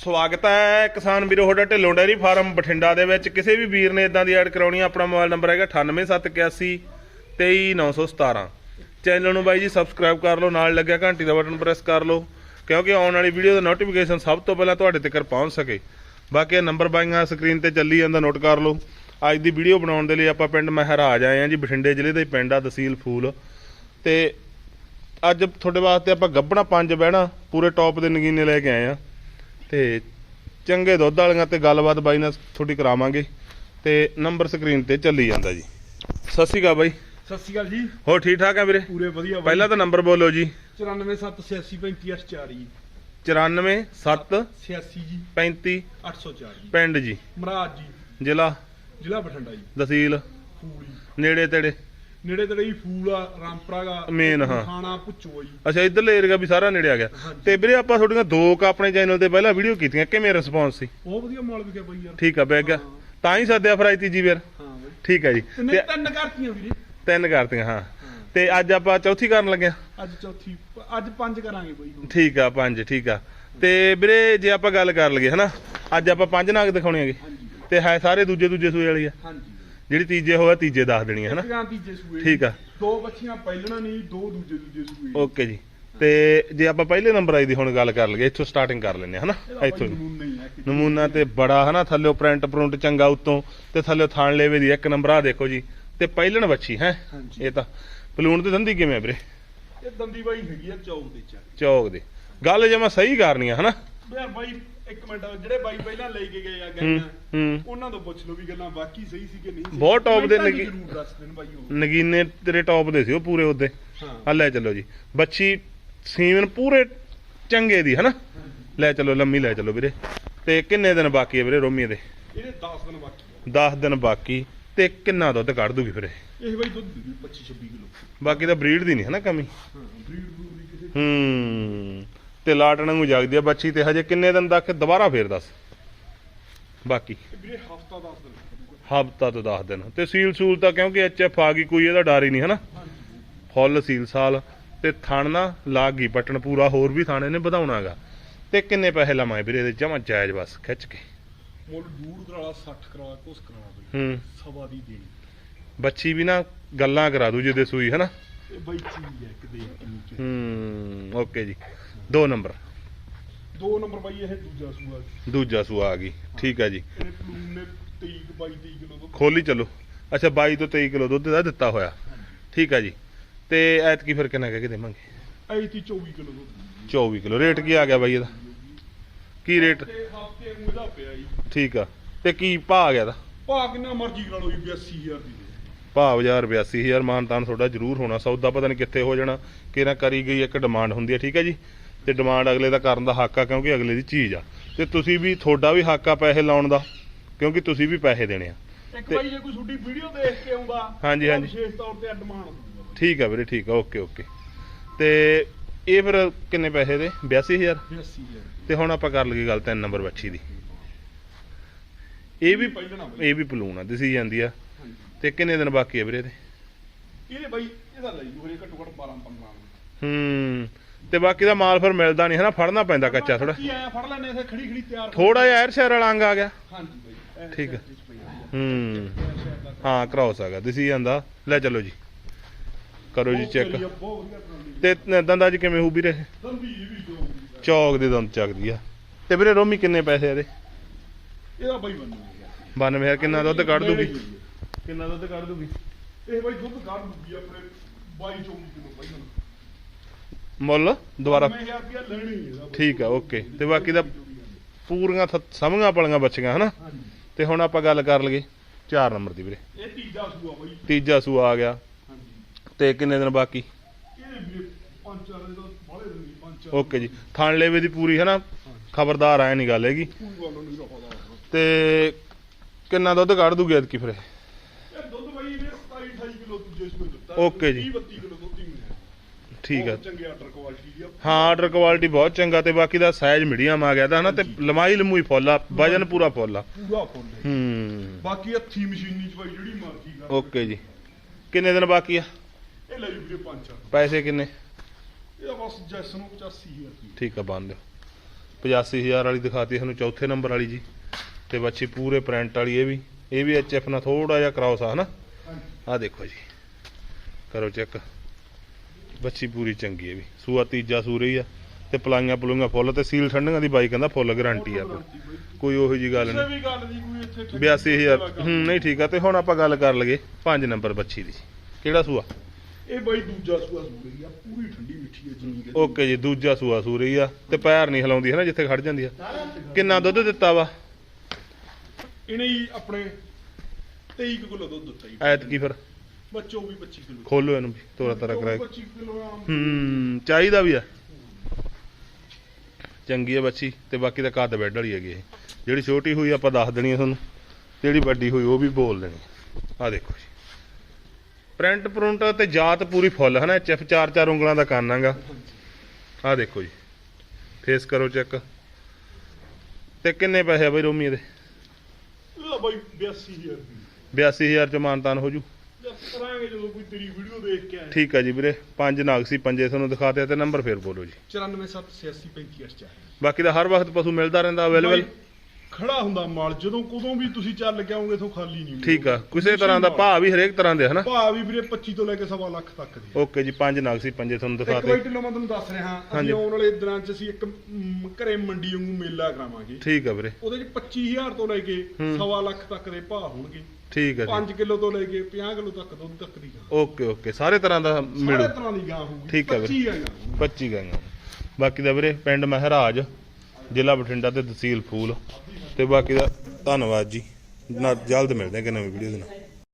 ਸਵਾਗਤ ਹੈ ਕਿਸਾਨ ਵੀਰੋ, ਤੁਹਾਡਾ ਢਿੱਲੋਂ ਡੈਰੀ ਫਾਰਮ ਬਠਿੰਡਾ ਦੇ ਵਿੱਚ। ਕਿਸੇ ਵੀ ਵੀਰ ਨੇ ਇਦਾਂ ਦੀ ਐਡ ਕਰਾਉਣੀ ਆਪਣਾ ਮੋਬਾਈਲ ਨੰਬਰ ਹੈਗਾ 98781 23917 ਚੈਨਲ ਨੂੰ ਬਾਈ ਜੀ ਸਬਸਕ੍ਰਾਈਬ ਕਰ ਲਓ, ਨਾਲ ਲੱਗਿਆ ਘੰਟੀ ਦਾ ਬਟਨ ਪ੍ਰੈਸ ਕਰ ਲਓ, ਕਿਉਂਕਿ ਆਉਣ ਵਾਲੀ ਵੀਡੀਓ ਦਾ ਨੋਟੀਫਿਕੇਸ਼ਨ ਸਭ ਤੋਂ ਪਹਿਲਾਂ ਤੁਹਾਡੇ ਤੱਕ ਪਹੁੰਚ ਸਕੇ। ਬਾਕੀ ਇਹ ਨੰਬਰ ਬਾਈਆਂ ਸਕਰੀਨ ਤੇ ਚੱਲੀ ਜਾਂਦਾ, ਨੋਟ ਕਰ ਲਓ। ਅੱਜ ਦੀ ਵੀਡੀਓ ਬਣਾਉਣ ਦੇ ਲਈ ਆਪਾਂ ਪਿੰਡ ਮਹਿਰਾਜ ਆਏ ਆ ਜੀ, ਬਠਿੰਡੇ ਜ਼ਿਲ੍ਹੇ ਦਾ ਪਿੰਡ ਆ, ਤਹਿਸੀਲ ਫੂਲ। ਤੇ ਅੱਜ ਤੁਹਾਡੇ ਵਾਸਤੇ ਆਪਾਂ ਗੱਬਣਾ ਪੰਜ ਬਹਿਣਾ, ਪੂਰੇ ਟੌਪ ਦੇ ਨਗੀਨੇ ਲੈ ਕੇ ਆਏ ਆ ਤੇ ਚੰਗੇ ਦੁੱਧ ਵਾਲੀਆਂ ਤੇ ਗੱਲਬਾਤ ਬਾਈ ਨਾਲ ਥੋੜੀ ਕਰਾਵਾਂਗੇ ਤੇ ਨੰਬਰ ਸਕਰੀਨ ਤੇ ਚੱਲੀ ਜਾਂਦਾ ਜੀ। ਸਤਿ ਸ਼੍ਰੀ ਅਕਾਲ ਬਾਈ। ਸਤਿ ਸ਼੍ਰੀ ਅਕਾਲ ਜੀ। ਹੋਰ ਠੀਕ ਠਾਕ ਆ ਵੀਰੇ? ਪੂਰੇ ਵਧੀਆ ਪਹਿਲਾਂ ਤਾਂ ਨੰਬਰ ਬੋਲੋ ਜੀ। 9478635 ਜੀ। 94 7 86 ਜੀ। 35 804 ਜੀ। ਪਿੰਡ ਜੀ। ਮਹਾਰਾਜ ਜੀ। ਜ਼ਿਲ੍ਹਾ? ਜ਼ਿਲ੍ਹਾ ਬਠਿੰਡਾ ਜੀ। ਤਹਿਸੀਲ? ਫੂਲ ਨੇੜੇ ਤੇੜੇ। ਨੇੜੇ ਤੇੜੇ ਹੀ ਫੂਲ ਆ ਰਾਮਪੁਰਾ ਗਾ Main, ਹਾਂ। ਖਾਣਾ ਪੁੱਛੋ ਜੀ। ਅੱਛਾ ਇਧਰਲੇ ਏਰੀਆ ਵੀ ਸਾਰਾ ਨੇੜੇ ਆ ਗਿਆ। ਤੇ ਵੀਰੇ ਆਪਾਂ ਤੁਹਾਡੀਆਂ ਦੋ ਕ ਆਪਣੇ ਚੈਨਲ ਤੇ ਪਹਿਲਾਂ ਵੀਡੀਓ ਕੀਤੀਆਂ ਕਿਵੇਂ ਰਿਸਪੌਂਸ ਸੀ? ਬਹੁਤ ਵਧੀਆ ਮਾਲ ਵਿਕਿਆ ਬਈ ਯਾਰ। ਠੀਕ ਆ ਬੈਗ ਗਿਆ। ਤਾਂ ਹੀ ਸੱਦਿਆ ਫਰਾਈ ਤੀਜੀ ਵਾਰ ਹਾਂ ਬਈ। ਠੀਕ ਆ ਜੀ। ਤਿੰਨ ਤੇ ਤਿੰਨ ਕਰਤੀਆਂ ਵੀਰੇ। ਤਿੰਨ ਕਰਤੀਆਂ ਹਾਂ। ਤੇ ਅੱਜ ਆਪਾਂ ਚੌਥੀ ਕਰਨ ਲੱਗੇ ਆ ਅੱਜ ਚੌਥੀ ਅੱਜ ਪੰਜ ਕਰਾਂਗੇ ਬਈ ਠੀਕ ਆ ਪੰਜ ਠੀਕ ਆ। ਤੇ ਵੀਰੇ ਜੇ ਆਪਾਂ ਗੱਲ ਕਰ ਲਈਏ ਹਨਾ? ਅੱਜ ਆਪਾਂ ਪੰਜ ਨਾਗ ਦਿਖਾਉਣੇ ਹੈਗੇ। ਤੇ ਹੈ ਸਾਰੇ ਦੂਜੇ ਦੂਜੇ ਸੂਏ ਵਾਲੀ ਆ। ਹਾਂਜੀ। ਜਿਹੜੀ ਤੀਜੇ ਹੋਇਆ ਤੀਜੇ ਦੱਸ ਦੇਣੀ ਆ ਹਨਾ? ਤੀਜੇ ਸੂਏ ਠੀਕ ਆ। ਦੋ ਬੱਚੀਆਂ ਪਹਿਲਣਾ ਨਹੀਂ ਦੋ ਦੂਜੇ ਦੂਜੇ ਸੂਏ ਓਕੇ ਜੀ। ਤੇ ਜੇ ਆਪਾਂ ਪਹਿਲੇ ਨੰਬਰ ਆਈ ਦੀ ਹੁਣ ਗੱਲ ਕਰ ਲਈਏ ਇੱਥੋਂ ਸਟਾਰਟਿੰਗ ਕਰ ਲੈਂਦੇ ਆ ਹਨਾ? ਇੱਥੋਂ ਹੀ। ਹੈ ਨਮੂਨਾ ਤੇ ਬੜਾ ਹਨਾ? ਥੱਲੇ ਪ੍ਰਿੰਟ ਪ੍ਰਿੰਟ ਚੰਗਾ ਉੱਤੋਂ ਤੇ ਥੱਲੇ ਥਾਣ ਲੇਵੇ ਦੀ ਇੱਕ ਨੰਬਰ ਆ ਦੇਖੋ ਜੀ। ਤੇ ਪਹਿਲਣ ਵੱਛੀ ਹੈ। ਇਹ ਤਾਂ। ਪਲੂਣ ਤੇ ਦੰਦੀ ਕਿਵੇਂ ਵੀਰੇ? ਇਹ ਦੰਦੀ ਬਾਈ ਹੈਗੀ ਆ ਚੌਕ ਦੇ ਚੌਕ ਦੇ। ਗੱਲ ਜੇ ਮੈਂ ਸਹੀ ਕਰਨੀ ਆ ਹਨਾ? ਯਾਰ ਬਾਈ ਇੱਕ ਮਿੰਟ ਜਿਹੜੇ ਬਾਈ ਪਹਿਲਾਂ ਲੈ ਕੇ ਗਏ ਆ ਹੂੰ ਉਹਨਾਂ ਤੋਂ ਪੁੱਛ ਲਓ ਵੀ ਗੱਲਾਂ ਬਾਕੀ ਸਹੀ ਸੀ ਕਿ ਨਹੀਂ ਸੀ। ਬਹੁਤ top ਦੇ ਲੱਗੀ- ਜ਼ਰੂਰ ਦੱਸ ਦੇਣ ਬਾਈ ਉਹ। ਨਗੀਨੇ ਤੇਰੇ ਟੌਪ ਦੇ ਸੀ ਉਹ ਪੂਰੇ ਉਹਦੇ। ਹਾਂ। ਆ ਲੈ ਚੱਲੋ ਜੀ। ਬੱਚੀ ਸੀਮਨ ਪੂਰੇ ਚੰਗੇ ਦੀ ਹਨਾ? ਲੈ ਚੱਲੋ ਲੰਮੀ ਲੈ ਚੱਲੋ ਵੀਰੇ। ਤੇ ਕਿੰਨੇ ਦਿਨ ਬਾਕੀ ਹੈ ਵੀਰੇ ਰੋਮੀ ਦੇ? ਇਹਦੇ 10 ਦਿਨ ਬਾਕੀ 10 ਦਿਨ ਬਾਕੀ। ਤੇ ਕਿੰਨਾ ਦੁੱਧ ਕੱਢ ਦੂਗੀ ਫਿਰ ਇਹ? ਆ। ਇਹ ਬਾਈ ਦੁੱਧ ਦੇ 25 26 ਕਿਲੋ। ਬਾਕੀ ਤਾਂ ਬਰੀਡ ਦੀ ਨਹੀਂ ਹੈ ਨਾ ਕਮੀ? ਹਾਂ ਬਰੀਡ ਬਰੂਡ ਦੀ ਕਿਸੇ ਹੂੰ। ਤੇ ਲਾਟਣ ਨੂੰ ਜਾਗਦੀ ਆ ਬੱਚੀ ਤੇ ਹਜੇ ਕਿੰਨੇ ਦਿਨ ਤੱਕ ਦੁਬਾਰਾ ਫੇਰ ਦੱਸ। ਬਾਕੀ। ਵੀਰੇ ਹਫਤਾ 10 ਦਿਨ। ਹਫਤਾ ਤੋਂ 10 ਦਿਨ। ਤੇ ਸੀਲ ਸੂਲ ਤਾਂ ਕਿਉਂਕਿ ਐਚਐਫ ਆ ਗਈ ਕੋਈ ਇਹਦਾ ਡਰ ਹੀ ਨਹੀਂ ਹਨਾ? ਫੁੱਲ ਸੀਲ ਸਾਲ। ਤੇ ਥਣ ਨਾ ਲੱਗ ਗਈ ਪਟਣ ਪੂਰਾ ਹੋਰ ਵੀ ਥਾਣੇ ਨੇ ਵਧਾਉਣਾਗਾ ਤੇ ਕਿੰਨੇ ਪੈਸੇ ਲਵਾਂ ਵੀਰੇ ਇਹਦੇ ਜਮਾ ਜਾਇਜ਼ ਬਸ ਖਿੱਚ ਕੇ। ਮੁੱਲ ਡੂੜ ਕਰਾਲਾ 60 ਕਰਾਲਾ ਕੁਛ ਕਰਾਲਾ ਬਾਈ ਹੂੰ। ਸਵਾ ਦੀ ਦੇਣੀ। ਬੱਚੀ ਵੀ ਨਾ ਗੱਲਾਂ ਕਰਾ ਦੂ ਜਿਹਦੇ ਸੂਈ ਹਨਾ? ਇਹ ਬਾਈ ਚੀਜ਼ ਹੈ ਕਿ ਦੇਖ ਕੇ ਨੀਚੇ ਹੂੰ ਓਕੇ ਜੀ। ਦੋ ਨੰਬਰ। ਦੋ ਨੰਬਰ ਬਾਈ ਇਹ ਦੂਜਾ ਸੂਆ ਦੂਜਾ ਸੂਆ ਆ ਗਈ। ਠੀਕ ਆ ਜੀ। ਇਹਨੇ ਪਲੂਨ ਨੇ 23 22 23 ਕਿਲੋ ਦੁੱਧ। ਖੋਲੀ ਚੱਲੋ। ਅੱਛਾ 22 ਤੋਂ 23 ਕਿਲੋ ਦੁੱਧ ਦਾ ਦਿੱਤਾ ਹੋਇਆ। ਠੀਕ ਆ ਜੀ। ਤੇ ਐਤਕੀ ਫਿਰ ਕਿੰਨਾ ਕਹਿ ਕੇ ਦੇਵਾਂਗੇ ਐ ਤੀ 24 ਕਿਲੋ ਦੁੱਧ। 24 ਕਿਲੋ। ਰੇਟ ਕੀ ਆ ਗਿਆ ਬਾਈ ਇਹਦਾ? ਕੀ ਰੇਟ? ਤੇ ਹਫ਼ਤੇ ਨੂੰ ਇਹਦਾ ਪਿਆ ਜੀ। ਠੀਕ ਆ। ਤੇ ਕੀ ਭਾਅ ਆ ਗਿਆ ਦਾ ਭਾ ਕਿੰਨਾ ਮਰਜ਼ੀ ਕਰਾ ਲਓ ਜੀ 82000 ਦੀ ਦੇ ਭਾਅ 82000 ਮਾਨਤਾਨ ਤੁਹਾਡਾ ਜ਼ਰੂਰ ਹੋਣਾ ਸੌਦਾ ਪਤਾ ਨਹੀਂ ਕਿੱਥੇ ਹੋ ਜਾਣਾ ਕਿਹਨਾਂ ਕਰੀ ਗਈ ਇੱਕ ਡਿਮਾਂਡ ਹੁੰਦੀ ਹੈ ਠੀਕ ਹੈ ਜੀ? ਤੇ ਡਿਮਾਂਡ ਅਗਲੇ ਦਾ ਕਰਨ ਦਾ ਹੱਕ ਆ ਕਿਉਂਕਿ ਅਗਲੇ ਦੀ ਚੀਜ਼ ਆ। ਤੇ ਤੁਸੀਂ ਵੀ ਤੁਹਾਡਾ ਵੀ ਹੱਕ ਆ ਪੈਸੇ ਲਾਉਣ ਦਾ ਕਿਉਂਕਿ ਤੁਸੀਂ ਵੀ ਪੈਸੇ ਦੇਣੇ ਆ। ਇੱਕ ਬਾਈ ਜੇ ਕੋਈ ਤੁਹਾਡੀ ਵੀਡੀਓ ਦੇਖ ਕੇ ਆਉਂਦਾ ਹਾਂਜੀ, ਹਾਂਜੀ। ਵਿਸ਼ੇਸ਼ ਤੌਰ ਤੇ ਡਿਮਾਂਡ ਠੀਕ ਆ ਵੀਰੇ ਠੀਕ ਆ ਓਕੇ ਓਕੇ। ਤੇ ਇਹ ਫਿਰ ਕਿੰਨੇ ਪੈਸੇ ਦੇ? 82000 82000 ਤੇ ਹੁਣ ਆਪਾਂ ਕਰ ਲਈਏ ਗੱਲ ਤਿੰਨ ਨੰਬਰ ਬੱਚੀ ਦੀ। ਇਹ ਵੀ ਇਹ ਵੀ ਪਲੂਣ ਆ ਦਿਸੀ ਜਾਂਦੀ ਆ। ਤੇ ਕਿੰਨੇ ਦਿਨ ਬਾਕੀ ਆ ਵੀਰੇ ਇਹਦੇ? ਇਹਦੇ ਬਾਈ ਇਹਦਾ ਲਈ ਜੂ ਹਰੇ ਘੱਟੋ ਘੱਟ 12 15 ਹੂੰ ਤੇ ਬਾਕੀ ਦਾ ਮਾਲ ਫਿਰ ਮਿਲਦਾ ਨਹੀਂ ਹਨਾ? ਫੜਨਾ ਪੈਂਦਾ ਕੱਚਾ ਥੋੜਾ ਕੀ ਆਇਆ? ਫੜ ਲੈਣੇ ਇਥੇ ਖੜੀ ਖੜੀ ਤਿਆਰ ਥੋੜਾ ਜਿਹਾ ਐਰ ਸ਼ਹਿਰ ਵਾਲਾ ਅੰਗ ਆ ਗਿਆ। ਹਾਂਜੀ ਬਾਈ ਠੀਕ ਆ। ਆ। ਹੂੰ। ਹਾਂ ਕ੍ਰਾਸ ਹੈਗਾ ਦਿਸੀ ਜਾਂਦਾ। ਲੈ ਚਲੋ ਜੀ। ਕਰੋ ਜੀ ਚੈੱਕ। ਤੇ ਦੰਦਾਂ 'ਚ ਕਿਵੇਂ ਹੋਊ ਵੀਰੇ? ਜੋ ਆ। ਚੌਕ ਦੇ ਦੰਦ ਚੱਕਦੀ ਆ। ਤੇ ਵੀਰੇ ਰੋਮੀ ਕਿੰਨੇ ਪੈਸੇ ਆ ਇਹਦੇ? ਇਹਦਾ ਬਾਈ ਬੰਨੂ 92000 ਕਿੰਨਾ ਦੁੱਧ ਕੱਢ ਦੂਗੀ? ਕਿੰਨਾ ਦੁੱਧ ਕੱਢ ਦੂਗੀ? ਇਹ ਬਾਈ ਦੁੱਧ ਕੱਢ ਦੂਗੀ ਆਪਣੇ 22 24 ਕਿਲੋ ਬਾਈ ਹੁਣ ਮੁੱਲ ਦੁਬਾਰਾ। 1000 ਰੁਪਇਆ ਲੈਣੀ ਇਹਦਾ ਬਾਈ। ਠੀਕ ਆ ਓਕੇ। ਤੇ ਬਾਕੀ ਦਾ ਪੂਰੀਆਂ ਥ- ਸਮੀਆਂ ਪਲੀਆਂ ਬੱਚੀਆਂ ਹਨਾ? ਹਾਂਜੀ। ਤੇ ਹੁਣ ਆਪਾਂ ਗੱਲ ਕਰ ਲਈਏ 4 ਨੰਬਰ ਦੀ ਵੀਰੇ। ਇਹ ਤੀਜਾ ਸੂਆ ਬਾਈ। ਤੀਜਾ ਸੂਆ ਆ ਗਿਆ। ਹਾਂਜੀ। ਤੇ ਕਿੰਨੇ ਦਿਨ ਬਾਕੀ? ਇਹਦੇ ਵੀ ਪੰਜ ਚਾਰ ਦੇ ਤਾਂ ਬਾਲੇ ਦਿੰਦੀ ਪੰਜ ਚਾਰ ਓਕੇ ਜੀ। ਥਾਣ ਲੇਵੇ ਦੀ ਪੂਰੀ ਹਨਾ? ਖਬਰਦਾਰ ਆਇਆ ਨਹੀਂ ਗੱਲ ਹੈਗੀ। ਕੋਈ ਗੱਲ ਨਹੀਂ ਰਖਦਾ ਤੇ ਕਿੰਨਾ ਦੁੱਧ ਕੱਢ ਦੂਗੀ ਐਤਕੀ ਫਿਰ? ਇਹ ਦੁੱਧ ਬਾਈ ਇਹਨੇ 27 28 ਕਿਲੋ ਦੂਜੇ ਸੂਏ ਦਿੱਤਾ ਓਕੇ ਜੀ। 30 32 ਕਿਲੋ ਦੁੱਧ ਹੀ ਠੀਕ ਆ। ਬਹੁਤ ਚੰਗੇ ਆਰਡਰ ਕੁਆਲਿਟੀ ਦੀ ਆ। ਹਾਂ ਆਰਡਰ ਕੁਆਲਿਟੀ ਬਹੁਤ ਚੰਗਾ ਤੇ ਬਾਕੀ ਦਾ ਸਾਈਜ਼ ਮੀਡੀਅਮ ਆ ਗਿਆ ਦਾ ਹਨਾ ਤੇ ਲੰਮਾਈ ਲੰਮੂਈ ਫੁੱਲ ਆ ਵਜਨ ਪੂਰਾ ਫੁੱਲ ਆ। ਪੂਰਾ ਫੁੱਲ ਹੈ। ਹੂੰ। ਬਾਕੀ ਹੱਥੀ ਮਸ਼ੀਨੀ ਚ ਬਾਈ ਜਿਹੜੀ ਮਰਜ਼ੀ ਕਰ। ਓਕੇ ਜੀ। ਕਿੰਨੇ ਦਿਨ ਬਾਕੀ ਆ? ਇਹ ਲੈ ਜੂ ਵੀਰੇ ਪੰਜ ਚਾਰ। ਪੈਸੇ ਕਿੰਨੇ? ਇਹਦਾ ਬਸ ਜੈਸ ਨੂੰ 85000 ਰੁਪਏ ਠੀਕ ਆ ਬੰਨ ਦਿਓ 85000 ਵਾਲੀ ਦਿਖਾਤੀ ਸਾਨੂੰ ਚੌਥੇ ਨੰਬਰ ਵਾਲੀ ਜੀ। ਤੇ ਬੱਚੀ ਪੂਰੇ ਪ੍ਰਿੰਟ ਵਾਲੀ ਇਹ ਵੀ। ਇਹ ਵੀ ਐਚਐਫ ਨਾਲ ਥੋੜਾ ਜਿਹਾ ਕ੍ਰਾਸ ਆ ਹਨਾ? ਆ ਦੇਖੋ ਜੀ। ਕਰੋ ਚੈੱਕ। ਬੱਚੀ ਪੂਰੀ ਚੰਗੀ ਹੈ ਵੀ। ਸੂਆ ਤੀਜਾ ਸੂ ਰਹੀ ਆ ਤੇ ਪਲਾਈਆਂ ਪਲੂਈਆਂ ਫੁੱਲ ਤੇ ਸੀਲ ਠੰਡੀਆਂ ਦੀ ਬਾਈ ਕਹਿੰਦਾ ਫੁੱਲ ਗਾਰੰਟੀ ਆ ਕੋਈ। ਕੋਈ ਉਹੋ ਜੀ ਗੱਲ ਕਿਸੇ ਨਹੀਂ। ਵੀ ਗੱਲ ਦੀ ਕੋਈ ਇੱਥੇ ਠੱਗੀ 82000 ਹੂੰ ਨਹੀਂ ਠੀਕ ਆ ਤੇ ਹੁਣ ਆਪਾਂ ਗੱਲ ਕਰ ਲਗੇ 5 ਨੰਬਰ ਬੱਚੀ ਦੀ। ਕਿਹੜਾ ਸੂਆ? ਇਹ ਬਾਈ ਦੂਜਾ ਸੂਆ ਸੂ ਰਹੀ ਆ ਪੂਰੀ ਠੰਡੀ ਮਿੱਠੀ ਹੈ ਜਿੰਨੀ ਕਿ ਓਕੇ ਜੀ ਦੂਜਾ ਸੂਆ ਸੂ ਰਹੀ ਆ ਤੇ ਪੈਰ ਨਹੀਂ ਹਿਲਾਉਂਦੀ ਹੈ ਨਾ ਜਿੱਥੇ ਖੜ ਜਾਂਦੀ ਆ। ਕਿੰਨਾ ਦੁੱਧ ਦਿੱਤਾ ਵਾ? ਇਹਨੇ ਹੀ ਆਪਣੇ 23 ਕੁ ਕਿਲੋ ਦੁੱਧ ਦਿੱਤਾ ਜੀ। ਐਤ ਕੀ ਫਿਰ। ਬੱਚੋ ਵੀ 25 ਕਿਲੋ। ਖੋਲੋ ਇਹਨੂੰ ਵੀ ਤੋਰਾ ਤਰਾ ਕਰਾਏ 25 ਕਿਲੋ ਆਮ ਹੂੰ ਚਾਹੀਦਾ ਵੀ ਆ। ਚੰਗੀ ਆ ਬੱਚੀ ਤੇ ਬਾਕੀ ਤਾਂ ਕੱਦ ਬੈੱਡ ਵਾਲੀ ਹੈਗੀ ਇਹ ਜਿਹੜੀ ਛੋਟੀ ਹੋਈ ਆਪਾਂ ਦੱਸ ਦੇਣੀ ਆ ਤੁਹਾਨੂੰ ਜਿਹੜੀ ਵੱਡੀ ਹੋਈ ਉਹ ਵੀ ਬੋਲ ਦੇਣੀ ਆ। ਦੇਖੋ ਜੀ। ਪ੍ਰਿੰਟ ਪ੍ਰਿੰਟ ਤੇ ਜਾਤ ਪੂਰੀ ਫੁੱਲ ਹੈ ਨਾ ਐਚਐਫ ਚਾਰ ਚਾਰ ਉਂਗਲਾਂ ਦਾ ਕਾਨਾਗਾ ਆ ਦੇਖੋ ਜੀ। ਫੇਸ ਕਰੋ ਚੈੱਕ। ਤੇ ਕਿੰਨੇ ਪੈਸੇ ਆ ਬਈ ਰੋਮੀ ਇਹਦੇ ਇਹਦਾ ਬਾਈ 82000 ਰੁਪਏ। 82000 ਚ ਮਾਨਤਾਨ ਹੋ ਜੂ। ਕਰਾਂਗੇ ਜਦੋਂ ਕੋਈ ਤੇਰੀ ਵੀਡੀਓ ਦੇਖ ਕੇ ਆਏ। ਠੀਕ ਆ ਜੀ ਵੀਰੇ ਪੰਜ ਨਾਗ ਸੀ ਪੰਜੇ ਤੁਹਾਨੂੰ ਦਿਖਾਤੇ ਤੇ ਨੰਬਰ ਫੇਰ ਬੋਲੋ ਜੀ। 94768535 ਬਾਕੀ ਦਾ ਹਰ ਵਕਤ ਪਸ਼ੂ ਮਿਲਦਾ ਰਹਿੰਦਾ ਅਵੇਲੇਬਲ ਖੜਾ ਹੁੰਦਾ ਮਾਲ ਜਦੋਂ ਕਦੋਂ ਵੀ ਤੁਸੀਂ ਚੱਲ ਕੇ ਆਓਗੇ ਇਥੋਂ ਖਾਲੀ ਨਹੀਂ ਠੀਕ ਆ ਕਿਸੇ ਤਰ੍ਹਾਂ ਦਾ ਭਾਅ ਵੀ ਹਰੇਕ ਤਰ੍ਹਾਂ ਦੇ ਹਨਾ? ਭਾਅ ਵੀ ਵੀਰੇ 25 ਤੋਂ ਲੈ ਕੇ ਸਵਾ ਲੱਖ ਤੱਕ ਦੇ ਓਕੇ ਜੀ ਪੰਜ ਨਾਗ ਸੀ ਪੰਜੇ ਤੁਹਾਨੂੰ ਇੱਕ ਦਿਖਾਤੇ ਢਿੱਲੋਂ ਮੈਂ ਤੁਹਾਨੂੰ ਦੱਸ ਰਿਹਾ। ਅਸੀਂ ਆਉਣ ਵਾਲੇ ਦਿਨਾਂ 'ਚ ਅਸੀਂ ਇੱਕ ਘਰੇ ਮੰਡੀ ਵਾਂਗੂ ਮੇਲਾ ਕਰਾਵਾਂਗੇ। ਠੀਕ ਆ ਵੀਰੇ। ਉਹਦੇ 'ਚ 25000 ਤੋਂ ਲੈ ਕੇ ਹੂੰ। ਸਵਾ ਲੱਖ ਤੱਕ ਦੇ ਭਾਅ ਹੋਣਗੇ। ਠੀਕ ਆ ਜੀ। 5 ਕਿਲੋ ਤੋਂ ਲੈ ਕੇ 50 ਕਿਲੋ ਤੱਕ ਦੁੱਧ ਤੱਕ ਦੀ ਗਾਂ। Okay okay. ਸਾਰੇ ਤਰ੍ਹਾਂ ਦਾ ਸਾਰੇ ਮਿਲੂ। ਤਰ੍ਹਾਂ ਦੀ ਗਾਂ ਹੋਊਗੀ। ਠੀਕ ਵੀਰੇ। 25 ਗਾਂ 25 ਗਾਈਆਂ। ਬਾਕੀ ਦਾ ਵੀਰੇ ਪਿੰਡ ਮਹਿਰਾਜ ਜ਼ਿਲ੍ਹਾ ਬਠਿੰਡਾ ਤੇ ਤਹਿਸੀਲ ਫੂਲ। ਤੇ ਬਾਕੀ ਦਾ ਧੰਨਵਾਦ ਜੀ। ਨਾ ਜਲਦ ਮਿਲਦੇ ਹਾਂ ਕਿ ਨਵੀਂ ਵੀਡੀਓ ਦੇ ਨਾਲ।